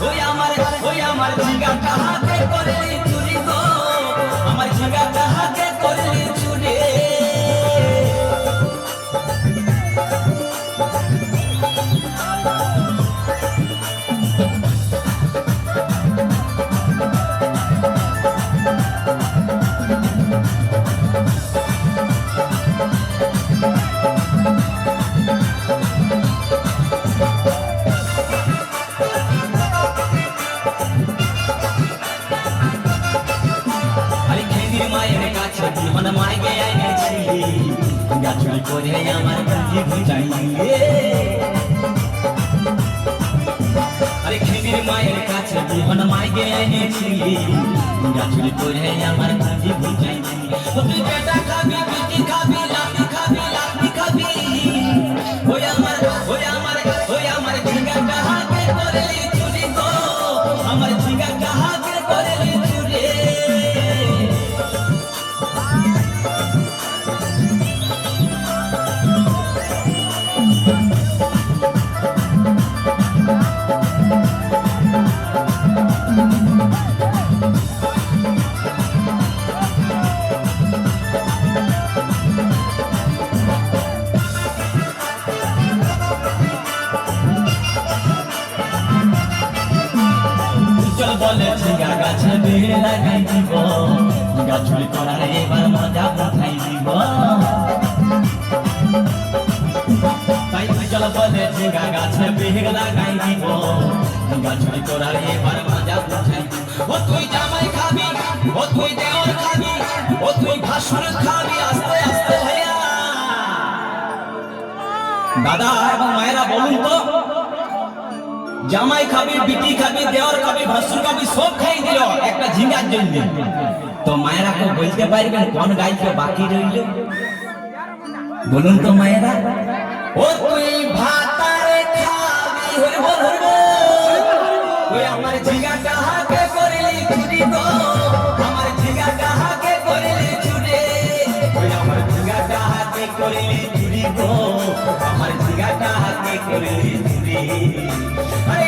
ওই আমার ওই আমার জিগাটা জীবন মাইকে এনেছি। গাছুরি করে আমার কাছে বুঝাইলে আরে খেদির মায়ের কাছে জীবন মাইকে এনেছি। গাছুরি করে আমার কাছে বুঝাইলে বেটা খাবি লাগাই দিব গাছুরি করার এবার মজা উঠাই দিব তাই চল বলে ঝিঙ্গা গাছে দিব ও তুই জামাই খাবি ও তুই দেওয়ার খাবি ও তুই ভাসুর খাবি আস্তে আস্তে দাদা এবং মায়েরা বলুন তো, জামাই খাবি, বিটি খাবি, দেওয়ার খাবি, ভাসুর খাবি, সব খাই ঝিঙ্গার জন্য। তো মায়েরা কেউ বলতে পারবেন কোন গাইকে বাকি রইল? বলুন তো মায়েরা। ও তুই খাবি ওই আমার ঝিঙ্গাটা হাতে করলি আমার ঝিঙ্গাটা হাতে করলি ওই আমার গো। আমার আরে